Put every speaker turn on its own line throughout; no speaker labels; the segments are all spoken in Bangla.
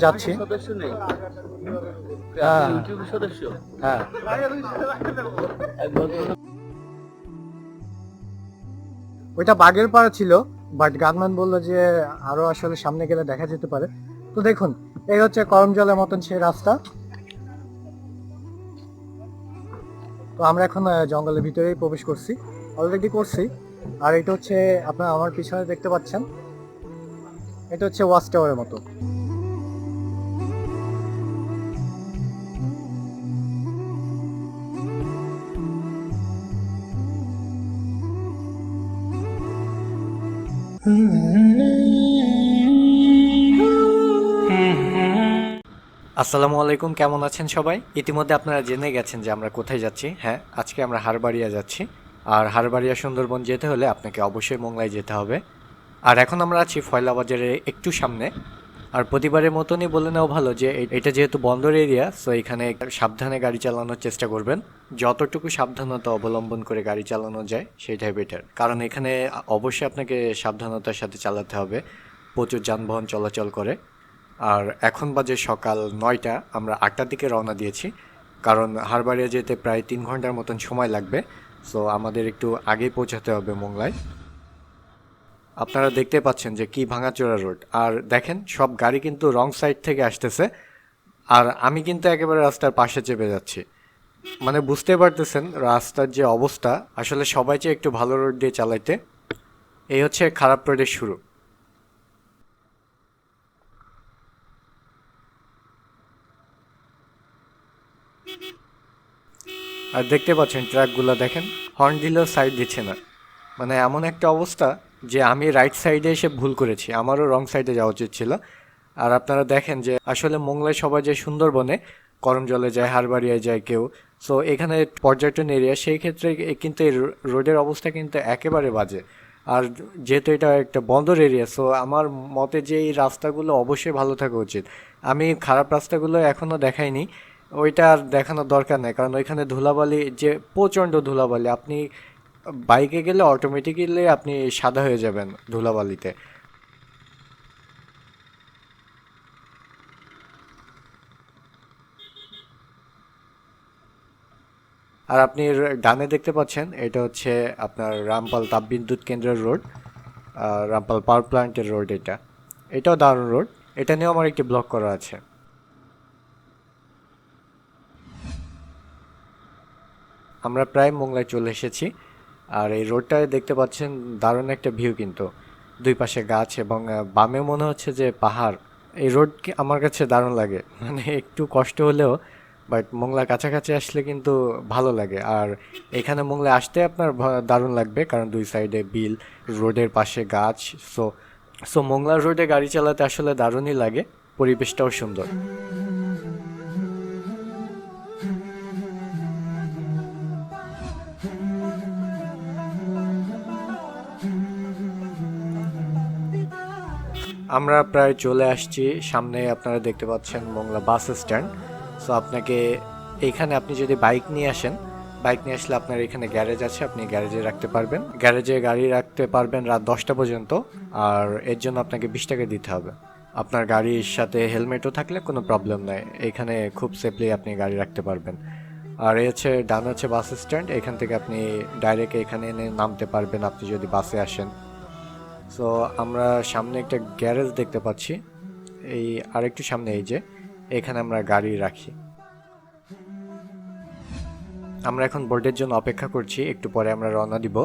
যাচ্ছি। হ্যাঁ। হ্যাঁ। ওইটা বাগের পাড়া ছিল বাট গানম্যান বলল যে আরও আসলে সামনে গেলে দেখা যেতে পারে। তো দেখুন, এই হচ্ছে করমজলের মতন সেই রাস্তা। তো আমরা এখন জঙ্গলের ভিতরেই প্রবেশ করছি। অলরেডি করছি। আর এটা হচ্ছে, আপনারা আমার পিছনে দেখতে পাচ্ছেন। এটা হচ্ছে ওয়াচ টাওয়ারের মতো। আসসালামু আলাইকুম, কেমন আছেন সবাই? ইতিমধ্যে আপনারা জেনে গেছেন যে আমরা কোথায় যাচ্ছি। হ্যাঁ আজকে আমরা হারবাড়িয়া যাচ্ছি। আর হারবাড়িয়া সুন্দরবন যেতে হলে আপনাকে অবশ্যই মোংলায় যেতে হবে। আর এখন আমরা আছি ফয়লা বাজারের একটু সামনে। আর প্রতিবারের মতনই বলে নেওয়া ভালো যে এটা যেহেতু বন্দর এরিয়া সো এখানে সাবধানে গাড়ি চালানোর চেষ্টা করবেন। যতটুকু সাবধানতা অবলম্বন করে গাড়ি চালানো যায়, সেটাই বেটার কারণ এখানে অবশ্যই আপনাকে সাবধানতার সাথে চালাতে হবে, প্রচুর যানবাহন চলাচল করে। আর এখন বাজে সকাল নয়টা, আমরা আটটার দিকে রওনা দিয়েছি। কারণ হারবাড়িয়া যেতে প্রায় তিন ঘণ্টার মতন সময় লাগবে সো আমাদের একটু আগেই পৌঁছাতে হবে মোংলায়। আপনারা দেখতে পাচ্ছেন যে কি ভাঙাচোরা রোড। আর দেখেন, সব গাড়ি কিন্তু রং সাইড থেকে আসতেছে। আর আমি কিন্তু একেবারে রাস্তার পাশে চেপে যাচ্ছি। মানে বুঝতে পারতেছেন রাস্তার যে অবস্থা। আসলে সবাই চেয়ে একটু ভালো রোড দিয়ে চালাইতে। এই হচ্ছে খারাপ রোডের শুরু। আর দেখতে পাচ্ছেন ট্রাকগুলো, দেখেন, হর্ন দিলেও সাইড দিচ্ছে না। মানে এমন একটা অবস্থা যে আমি রাইট সাইডে এসে ভুল করেছি, আমারও রং সাইডে যাওয়া উচিত ছিল। আর আপনারা দেখেন যে আসলে মোংলায় সবাই যে সুন্দরবনে, করমজলে যায়, হারবাড়িয়ায় যায় কেউ সো এখানে পর্যটন এরিয়া সেই ক্ষেত্রে কিন্তু এই রোডের অবস্থা কিন্তু একেবারে বাজে। আর যেহেতু এটা একটা বন্দর এরিয়া সো আমার মতে যে এই রাস্তাগুলো অবশ্যই ভালো থাকা উচিত। আমি খারাপ রাস্তাগুলো এখনও দেখাইনি, ওইটা আর দেখানোর দরকার নেই, কারণ ওইখানে ধুলাবালি, যে প্রচণ্ড ধুলাবালি, আপনি বাইকে গেলে অটোমেটিক্যালি আপনি সাদা হয়ে যাবেন ধুলাবালিতে। আর আপনি ডানে দেখতে পাচ্ছেন, এটা হচ্ছে আপনার রামপাল তাপবিদ্যুৎ কেন্দ্রের রোড রামপাল পাওয়ার প্ল্যান্টের রোড এটা। এটাও দারুণ রোড, এটা নিয়েও আমার একটি ব্লক করা আছে। আমরা প্রায় মোংলায় চলে এসেছি। আর এই রোডটায় দেখতে পাচ্ছেন দারুণ একটা ভিউ কিন্তু। দুই পাশে গাছ এবং বামে মনে হচ্ছে যে পাহাড়। এই রোড আমার কাছে দারুণ লাগে। মানে একটু কষ্ট হলেও, বাট মোংলার কাছাকাছি আসলে কিন্তু ভালো লাগে। আর এখানে মোংলায় আসতে আপনার দারুণ লাগবে কারণ দুই সাইডে বিল, রোডের পাশে গাছ। সো সো মোংলার রোডে গাড়ি চালাতে আসলে দারুণই লাগে। পরিবেশটাও সুন্দর। আমরা প্রায় চলে আসছি। সামনে আপনারা দেখতে পাচ্ছেন মোংলা বাস স্ট্যান্ড। সো আপনাকে এইখানে আপনি যদি বাইক নিয়ে আসেন, বাইক নিয়ে আসলে আপনার এখানে গ্যারেজ আছে, আপনি গ্যারেজে রাখতে পারবেন। গ্যারেজে গাড়ি রাখতে পারবেন রাত দশটা পর্যন্ত, আর এর জন্য আপনাকে বিশ টাকা দিতে হবে। আপনার গাড়ির সাথে হেলমেটও থাকলে কোনো প্রবলেম নাই, এখানে খুব সেফলি আপনি গাড়ি রাখতে পারবেন। আর এই হচ্ছে, ডান হচ্ছে বাস স্ট্যান্ড, এখান থেকে আপনি ডাইরেক্ট এখানে এনে নামতে পারবেন, আপনি যদি বাসে আসেন। সো আমরা সামনে একটা গ্যারেজ দেখতে পাচ্ছি। এই আরেকটু সামনে, এই যে, এখানে আমরা গাড়ি রাখি। আমরা এখন বোর্ডের জন্য অপেক্ষা করছি, একটু পরে আমরা রওনা দিব।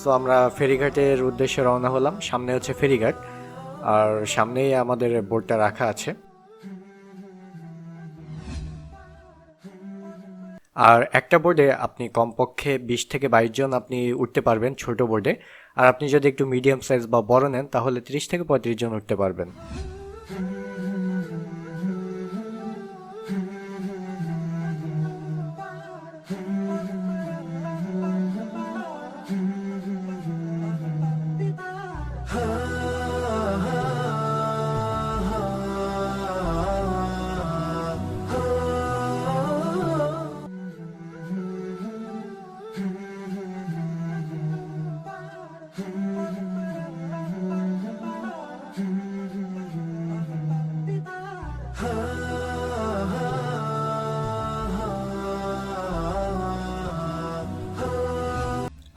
সো আমরা ফেরিঘাটের উদ্দেশ্যে রওনা হলাম। সামনে হচ্ছে ফেরিঘাট, আর সামনেই আমাদের বোর্ডটা রাখা আছে। আর একটা বোর্ডে আপনি কমপক্ষে বিশ থেকে বাইশ জন আপনি উঠতে পারবেন ছোট বোর্ডে আর আপনি যদি একটু মিডিয়াম সাইজ বা বড় নেন, তাহলে তিরিশ থেকে পঁয়ত্রিশ জন উঠতে পারবেন।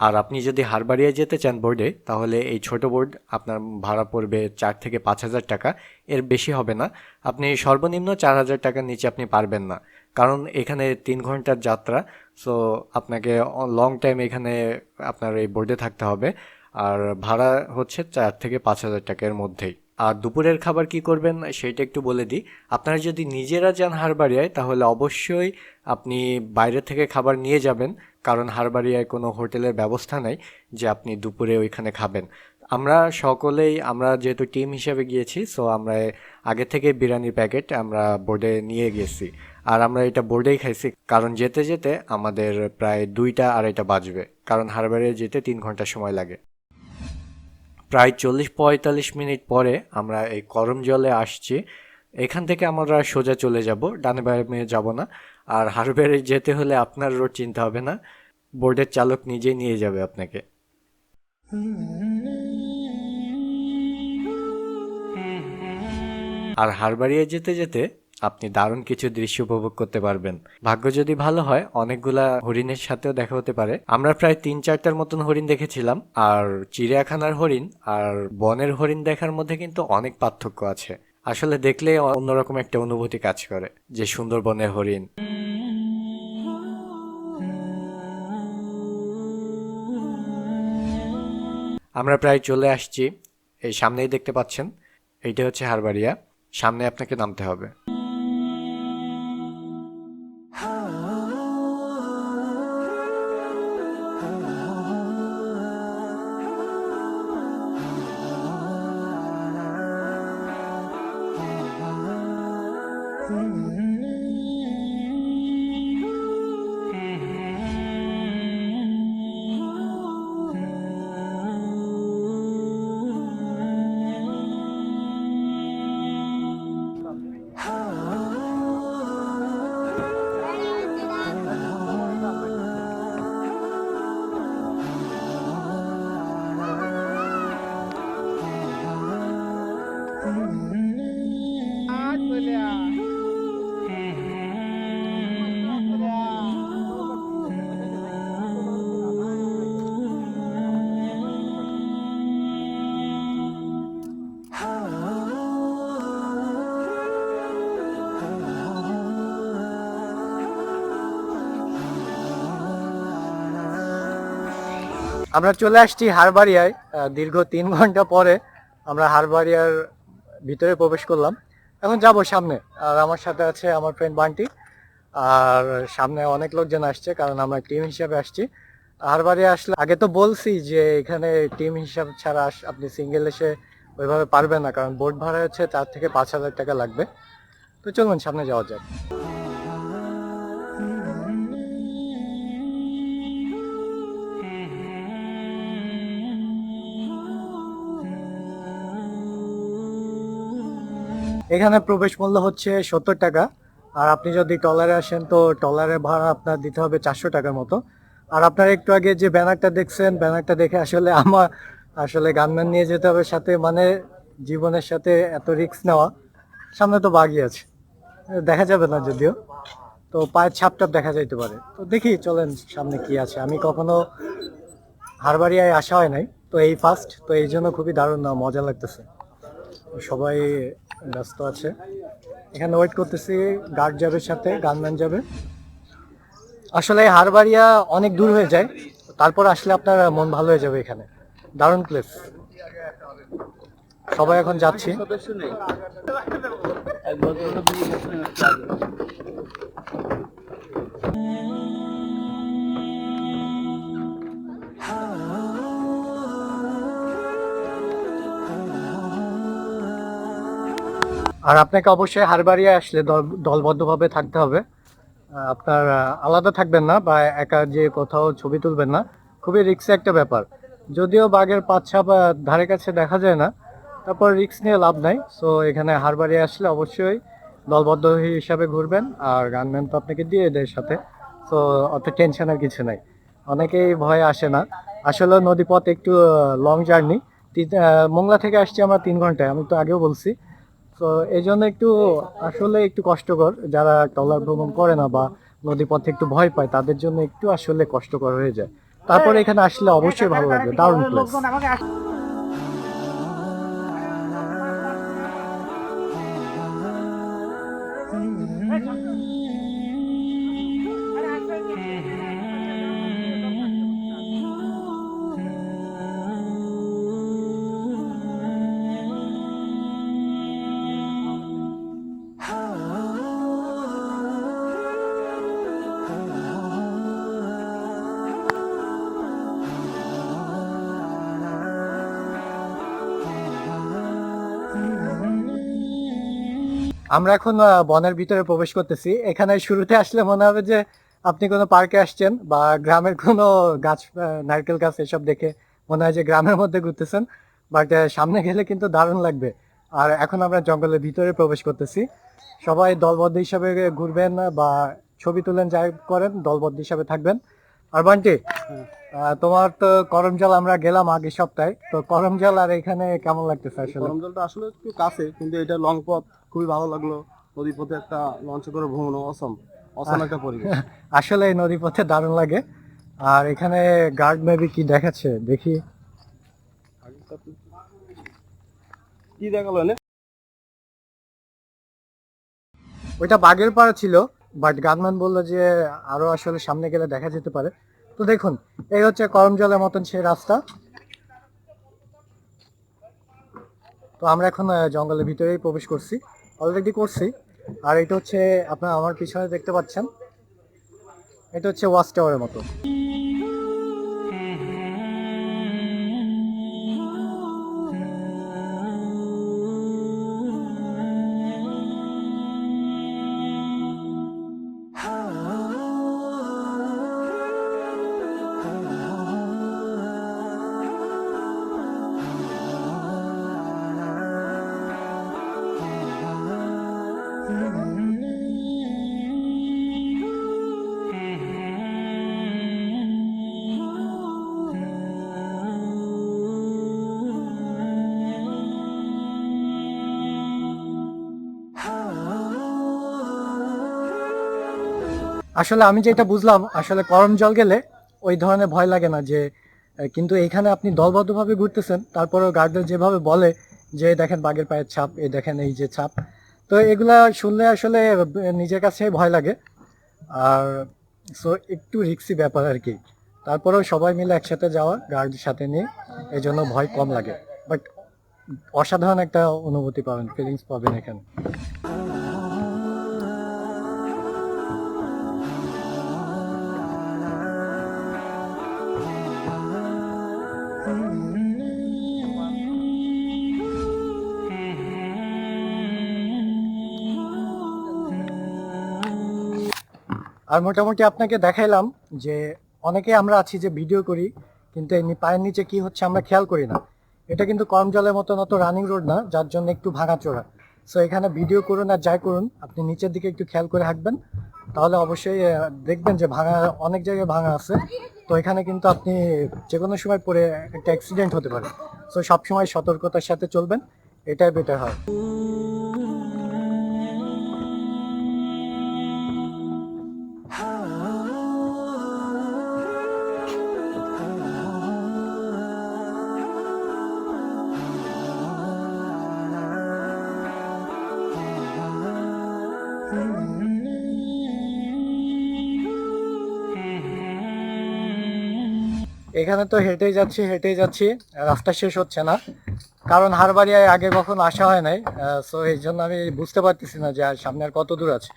আর আপনি যদি হারবাড়িয়া যেতে চান বোর্ডে তাহলে এই ছোট বোর্ড আপনার ভাড়া পড়বে চার থেকে পাঁচ হাজার টাকা। এর বেশি হবে না। আপনি সর্বনিম্ন চার হাজার টাকার নিচে আপনি পারবেন না। কারণ এখানে তিন ঘণ্টার যাত্রা সো আপনাকে লং টাইম এখানে আপনার এই বোর্ডে থাকতে হবে। আর ভাড়া হচ্ছে চার থেকে পাঁচ হাজার টাকার মধ্যেই। আর দুপুরের খাবার কি করবেন, সেটা একটু বলে দিই। আপনারা যদি নিজেরা যান হারবাড়িয়ায় তাহলে অবশ্যই আপনি বাইরে থেকে খাবার নিয়ে যাবেন। কারণ হারবাড়িয়ায় কোনো হোটেলের ব্যবস্থা নাই যে আপনি দুপুরে ওইখানে খাবেন। আমরা সকলেই, আমরা যেহেতু টিম হিসেবে গিয়েছি সো আমরা আগে থেকে বিরিয়ানির প্যাকেট আমরা বোর্ডে নিয়ে গেছি আর আমরা এটা বোর্ডেই খাইছি, কারণ যেতে যেতে আমাদের প্রায় দুইটা আড়াইটা বাজবে, কারণ হারবাড়িয়া যেতে তিন ঘণ্টা সময় লাগে। প্রায় চল্লিশ পঁয়তাল্লিশ মিনিট পরে আমরা এই গরম জলে আসছি এখান থেকে আমরা সোজা চলে যাব, ডানে বামে যাব না। আর হারবারে যেতে হলে আপনার রোড চিনতে হবে না, বোর্ডের চালক নিজেই নিয়ে যাবে আপনাকে। আর হারবাড়িয়ে যেতে যেতে আপনি দারুণ কিছু দৃশ্য উপভোগ করতে পারবেন। ভাগ্য যদি ভালো হয়, অনেকগুলা হরিণের সাথেও দেখা হতে পারে। আমরা প্রায় তিন চারটার মতন হরিণ দেখেছিলাম, আর চিড়িয়াখানার হরিণ আর বনের হরিণ দেখার মধ্যে কিন্তু অনেক পার্থক্য আছে। আসলে দেখলে অন্যরকম একটা অনুভূতি কাজ করে, যে সুন্দরবনের হরিণ। আমরা প্রায় চলে আসছি, এই সামনেই দেখতে পাচ্ছেন, এইটা হচ্ছে হারবাড়িয়া সামনে আপনাকে নামতে হবে।
আমরা চলে আসছি হারবাড়িয়ায় দীর্ঘ তিন ঘণ্টা পরে আমরা হারবাড়িয়ার ভিতরে প্রবেশ করলাম। এখন যাব সামনে। আর আমার সাথে আছে আমার ফ্রেন্ড বান্টি। আর সামনে অনেক লোকজন আসছে কারণ আমরা টিম হিসাবে আসছি। হারবাড়িয়া আসলে আগে তো বলছি যে এখানে টিম হিসাব ছাড়া আপনি সিঙ্গেল এসে ওইভাবে পারবেন না, কারণ বোট ভাড়া হচ্ছে চার থেকে পাঁচ হাজার টাকা লাগবে। তো চলুন সামনে যাওয়া যাক। এখানে প্রবেশ মূল্য হচ্ছে সত্তর টাকা। আর আপনি যদি টলারে আসেন তো টলারের ভাড়া আপনার দিতে হবে চারশো টাকার মতো। আর আপনার একটু আগে যে ব্যানারটা দেখছেন, ব্যানারটা দেখে আসলে আমার, আসলে গানম্যান নিয়ে যেতে হবে সাথে মানে জীবনের সাথে এত রিস্ক নেওয়া। সামনে তো বাগি আছে। দেখা যাবে না যদিও। তো পায়ের ছাপ টাপ দেখা যাইতে পারে। তো দেখি, চলেন সামনে কি আছে। আমি কখনো হারবাড়িয়ায় আসা হয় নাই। তো এই ফার্স্ট তো এই জন্য খুবই দারুণ মজা লাগতেছে। সবাই ব্যস্ত আছে। এখানে ওয়েট করতেছি গার্ড যাবে সাথে গানম্যান যাবে। আসলে হারবাড়িয়া অনেক দূর হয়ে যায়, তারপর আসলে আপনার মন ভালো হয়ে যাবে এখানে। দারুণ প্লেস সবাই এখন যাচ্ছি। আর আপনাকে অবশ্যই হারবাড়িয়া আসলে দল- দলবদ্ধভাবে থাকতে হবে। আপনার আলাদা থাকবেন না বা একা যে কোথাও ছবি তুলবেন না। খুবই রিক্সি একটা ব্যাপার। যদিও বাঘের পাচ্ছা বা ধারে কাছে দেখা যায় না, তারপর রিক্স নিয়ে লাভ নাই। সো এখানে হারবাড়িয়া আসলে অবশ্যই দলবদ্ধ হিসাবে ঘুরবেন, আর গানম্যান তো আপনাকে দিয়ে দেয় সাথে। তো অত টেনশনের কিছু নাই। অনেকেই ভয়ে আসে না। আসলে নদীপথ একটু লং জার্নি মোংলা থেকে আসছি আমরা তিন ঘন্টায়, আমি তো আগেও বলছি। তো এই জন্য একটু আসলে একটু কষ্টকর যারা ট্রলার ভ্রমণ করে না বা নদীপথে একটু ভয় পায় তাদের জন্য একটু আসলে কষ্টকর হয়ে যায়। তারপরে এখানে আসলে অবশ্যই ভালো লাগবে দারুণ প্লেস আমরা এখন বনের ভিতরে প্রবেশ করতেছি। এখানে শুরুতে আসলে মনে হবে যে আপনি কোনো পার্কে আসছেন বা গ্রামের কোনো গাছ নারকেল গাছ এসব দেখে মনে হয় যে গ্রামের মধ্যে ঘুরতেছেন। বাট সামনে গেলে কিন্তু দারুণ লাগবে। আর এখন আমরা জঙ্গলের ভিতরে প্রবেশ করতেছি। সবাই দলবদ্ধ হিসাবে ঘুরবেন বা ছবি তুলেন যাই করেন, দলবদ্ধ হিসাবে থাকবেন। আর বান্টি তোমার তো করমজল আমরা গেলাম আগে সপ্তাহে। তো করমজল আর এখানে কেমন লাগতেছে আসলে?
গরম জলটা আসলে একটু কাছে, কিন্তু এটা লং পথ। খুবই ভালো লাগল। নদী পথে একটা লঞ্চে করে ভ্রমণ অসম অসম একটা পরিবেশ।
আসলে এই নদী পথে দারুণ লাগে। আর এখানে গার্ড মেবি কি দেখাচ্ছে? দেখি।
কি দেখাল এনে?
ওইটা বাগের পাড়া ছিল বাট গানম্যান বলল যে আরও আসলে সামনে গেলে দেখা যেতে পারে। তো দেখুন এই হচ্ছে করমজলের মতন সেই রাস্তা। তো আমরা এখন জঙ্গলের ভিতরেই প্রবেশ করছি। অলরেডি করছি। আর এটা হচ্ছে আপনার আমার পিছনে দেখতে পাচ্ছেন। এটা হচ্ছে ওয়াচ টাওয়ারের মতো। আসলে আমি যেটা বুঝলাম, আসলে করম জল গেলে ওই ধরনের ভয় লাগে না যে কিন্তু এখানে আপনি দলবদ্ধভাবে ঘুরতেছেন, তারপরেও গার্ডের যেভাবে বলে যে, দেখেন বাঘের পায়ের ছাপ এই দেখেন এই যে ছাপ। তো এগুলা শুনলে আসলে নিজের কাছে ভয় লাগে। আর, সো একটু রিক্সি ব্যাপার আর কি। তারপরেও সবাই মিলে একসাথে যাওয়া গার্ডের সাথে নিয়ে এই জন্য ভয় কম লাগে। বাট, অসাধারণ একটা অনুভূতি পাবেন ফিলিংস পাবেন এখানে। আর মোটামুটি আপনাকে দেখাইলাম যে অনেকে আমরা আছি যে ভিডিও করি, কিন্তু এমনি পায়ের নিচে কি হচ্ছে আমরা খেয়াল করি না। এটা কিন্তু কম জলের মতন অত রানিং রোড না, যার জন্য একটু ভাঙাচোরা। সো এখানে ভিডিও করুন আর যাই করুন, আপনি নিচের দিকে একটু খেয়াল করে হাঁটবেন। তাহলে অবশ্যই দেখবেন যে ভাঙা, অনেক জায়গায় ভাঙা আছে। তো এখানে কিন্তু আপনি যে কোনো সময় পরে একটা অ্যাক্সিডেন্ট হতে পারে। সো সবসময় সতর্কতার সাথে চলবেন, এটাই বেটার হয়। এখানে তো হেঁটেই যাচ্ছি হেঁটেই যাচ্ছি। রাস্তা শেষ হচ্ছে না। কারণ হারবাড়িয়ায় আগে কখন আসা হয় নাই। সো এই জন্য আমি বুঝতে পারতেছি না যে আর সামনে আর কত দূর আছে।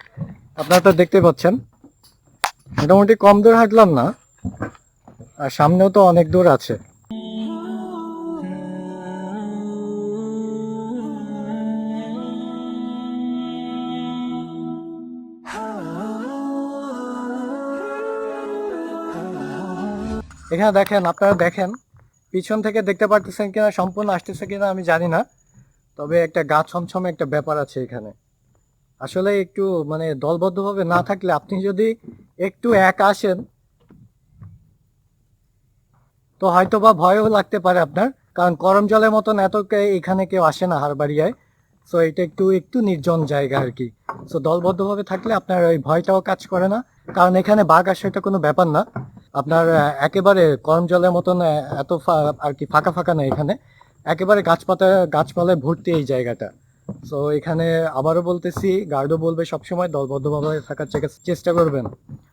আপনারা তো দেখতে পাচ্ছেন। মোটামুটি কম দূর হাঁটলাম না। আর সামনেও তো অনেক দূর আছে। এখানে দেখেন, আপনারা দেখেন, পিছন থেকে দেখতে পারতেছেন কিনা, সম্পূর্ণ আসতেছে কিনা আমি জানি না, তবে একটা গা ছমছমে একটা ব্যাপার আছে এখানে। আসলে একটু মানে দলবদ্ধভাবে না থাকলে আপনি যদি একটু এক আসেন, তো হয়তো বা ভয়ও লাগতে পারে আপনার, কারণ করম জলের মতন এত এখানে কেউ আসে না হারবাড়িয়ায়। সো এটা একটু একটু নির্জন জায়গা আর কি। সো দলবদ্ধভাবে থাকলে আপনার ওই ভয়টাও কাজ করে না। কারণ এখানে বাঘ আসাটা কোনো ব্যাপার না। আপনার একেবারে করম জলের মতন এত আর কি ফাঁকা ফাঁকা না এখানে। একেবারে গাছপাতা, গাছপালায় ভর্তি এই জায়গাটা। তো এখানে আবারও বলতেছি গার্ডও বলবে সবসময়, দলবদ্ধভাবে থাকার চেষ্টা- চেষ্টা করবেন।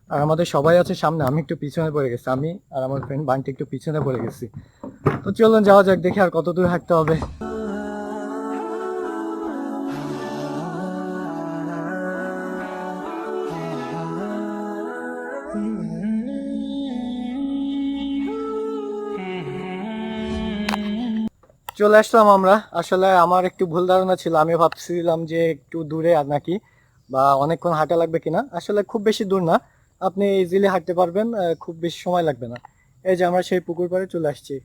আর আমাদের সবাই আছে সামনে, আমি একটু পিছনে পড়ে গেছি, আমি আর আমার ফ্রেন্ড বান্টি একটু পিছনে পড়ে গেছি। তো চলুন, যাওয়া যাক, দেখি আর কত দূর হাঁটতে হবে। চলে আসলাম আমরা। আসলে আমার একটু ভুল ধারণা ছিল আমি ভাবছিলাম যে একটু দূরে আর নাকি, বা অনেকক্ষণ হাঁটা লাগবে কিনা। আসলে খুব বেশি দূর না। আপনি ইজিলি হাঁটতে পারবেন খুব বেশি সময় লাগবে না। এই যে আমরা সেই পুকুর পাড়ে চলে আসছি।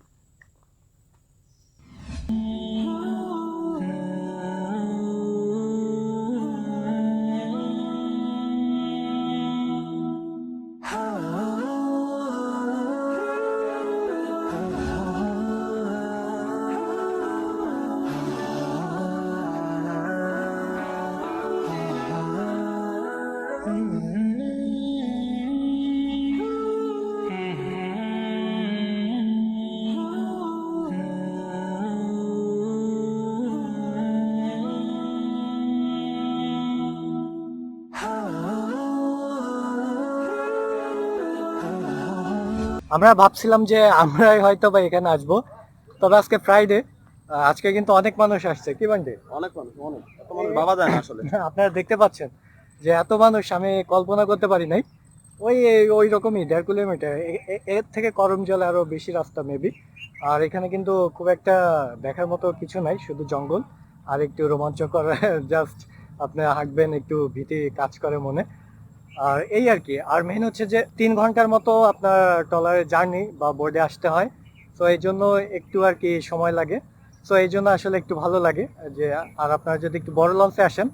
আমরা ভাবছিলাম যে আমরাই হয়তো বা এখানে আসব। তবে আজকে ফ্রাইডে আজকে কিন্তু অনেক মানুষ আসছে। কি বান্টি
অনেক মানুষ অনেক। এত মানুষ ভাবা যায় না আসলে।
আপনারা দেখতে পাচ্ছেন যে এত মানুষ আমি কল্পনা করতে পারি নাই। ওই ওই রকমই দেড় কিলোমিটার। এর থেকে করম জলে আরও বেশি রাস্তা মেবি আর এখানে কিন্তু খুব একটা দেখার মতো কিছু নাই শুধু জঙ্গল। আর একটু রোমাঞ্চকর জাস্ট আপনি হাঁটবেন একটু ভীতি কাজ করে মনে। আর এই আর কি। আর মেন হচ্ছে যে তিন ঘণ্টার মতো আপনার ট্রলারের জার্নি বা বোর্ডে আসতে হয়। তো এই জন্য একটু আর কি সময় লাগে। তো এই জন্য আসলে একটু ভালো লাগে যে, আর আপনারা যদি একটু বড় লঞ্চে আসেন,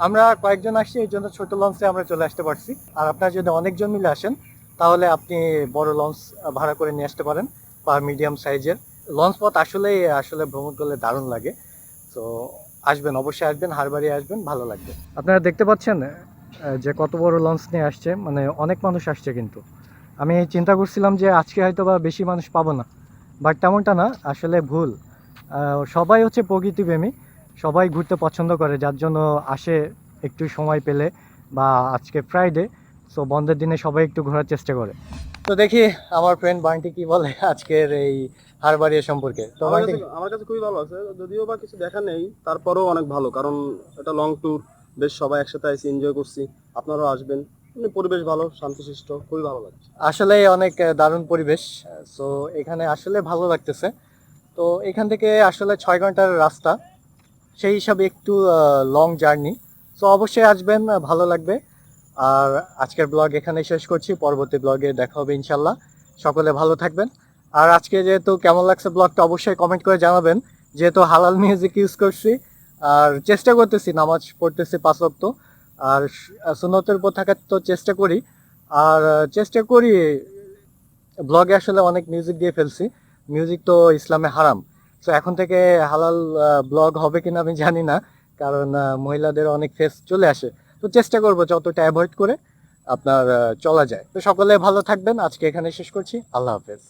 আমরা কয়েকজন আসছি, এই জন্য ছোট লঞ্চে আমরা চলে আসতে পারছি। আর আপনারা যদি অনেকজন মিলে আসেন, তাহলে আপনি বড় লঞ্চ ভাড়া করে নিয়ে আসতে পারেন বা মিডিয়াম সাইজের লঞ্চ পথ আসলে আসলে ভ্রমণ করলে দারুণ লাগে। তো আসবেন, অবশ্যই আসবেন হারবাড়ি আসবেন, ভালো লাগবে। আপনারা দেখতে পাচ্ছেন যে কত বড় লঞ্চ নিয়ে আসছে মানে অনেক মানুষ আসছে কিন্তু। আমি চিন্তা করছিলাম যে আজকে হয়তো বা বেশি মানুষ পাবো না বাট তেমনটা না আসলে ভুল। সবাই হচ্ছে প্রকৃতিপ্রেমী সবাই ঘুরতে পছন্দ করে যার জন্য আসে একটু সময় পেলে বা আজকে ফ্রাইডে সো বন্ধের দিনে সবাই একটু ঘোরার চেষ্টা করে। তো দেখি আমার ফ্রেন্ড বান্টি কি বলে আজকের এই হারবাড়িয়া সম্পর্কে। তো
আমার কাছে খুবই ভালো আছে যদিও বা কিছু দেখা নেই তারপরেও অনেক ভালো কারণ এটা লং ট্যুর বেশ সবাই একসাথে এসে এনজয় করছি। আপনারাও আসবেন। পরিবেশ ভালো, শান্তশিষ্ট, খুবই ভালো লাগছে।
আসলে অনেক দারুণ পরিবেশ। সো এখানে আসলে ভালো লাগতেছে। তো এখান থেকে আসলে ছয় ঘণ্টার রাস্তা। সেই হিসাবে একটু লং জার্নি সো অবশ্যই আসবেন ভালো লাগবে। আর আজকের ব্লগ এখানে শেষ করছি। পরবর্তী ব্লগে দেখা হবে ইনশাল্লাহ সকলে ভালো থাকবেন। আর আজকে যেহেতু কেমন লাগছে ব্লগটা অবশ্যই কমেন্ট করে জানাবেন। যেহেতু হালাল মিউজিক ইউজ করছি আর চেষ্টা করতেছি, নামাজ পড়তেছি পাঁচ ওয়াক্ত। আর সুন্নতের উপর থাকার তো চেষ্টা করি। আর চেষ্টা করি, ব্লগে আসলে অনেক মিউজিক দিয়ে ফেলছি। মিউজিক তো ইসলামে হারাম। তো এখন থেকে হালাল ব্লগ হবে কিনা আমি জানি না। কারণ মহিলাদের অনেক ফেস চলে আসে। তো চেষ্টা করব যতটা অ্যাভয়েড করে আপনার চলা যায়। তো সকলে ভালো থাকবেন। আজকে এখানে শেষ করছি। আল্লাহ হাফেজ।